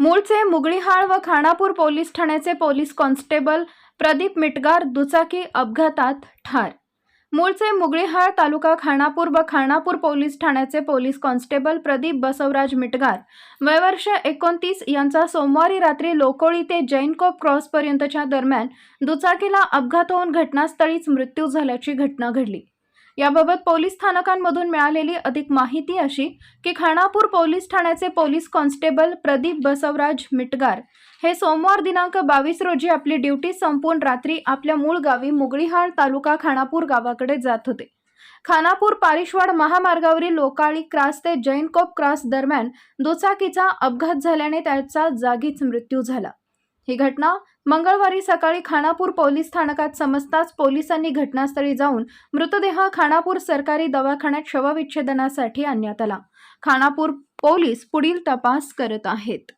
मूळचे मुगळीहाळ व खानापूर पोलीस ठाण्याचे पोलीस कॉन्स्टेबल प्रदीप मिटगार दुचाकी अपघातात ठार. मूळचे मुगळीहाळ तालुका खानापूर व खानापूर पोलीस ठाण्याचे पोलीस कॉन्स्टेबल प्रदीप बसवराज मिटगार वयवर्ष एकोणतीस यांचा सोमवारी रात्री लोकोळी ते जैनकोप क्रॉसपर्यंतच्या दरम्यान दुचाकीला अपघात होऊन घटनास्थळीच मृत्यू झाल्याची घटना घडली. याबाबत पोलीस स्थानकांमधून मिळालेली अधिक माहिती अशी की खानापूर पोलीस ठाण्याचे पोलीस कॉन्स्टेबल प्रदीप बसवराज मिटगार हे सोमवार दिनांक बावीस रोजी आपली ड्युटी संपवून रात्री आपल्या मूळ गावी मुगळीहाळ तालुका खानापूर गावाकडे जात होते. खानापूर पारिशवाड महामार्गावरील लोकाळी क्रास ते जैनकोप क्रॉस दरम्यान दुचाकीचा अपघात झाल्याने त्याचा जागीच मृत्यू झाला. ही घटना मंगळवारी सकाळी खानापूर पोलीस स्थानकात समजताच पोलिसांनी घटनास्थळी जाऊन मृतदेह खानापूर सरकारी दवाखान्यात शवविच्छेदनासाठी आणण्यात आला. खानापूर पोलीस पुढील तपास करत आहेत.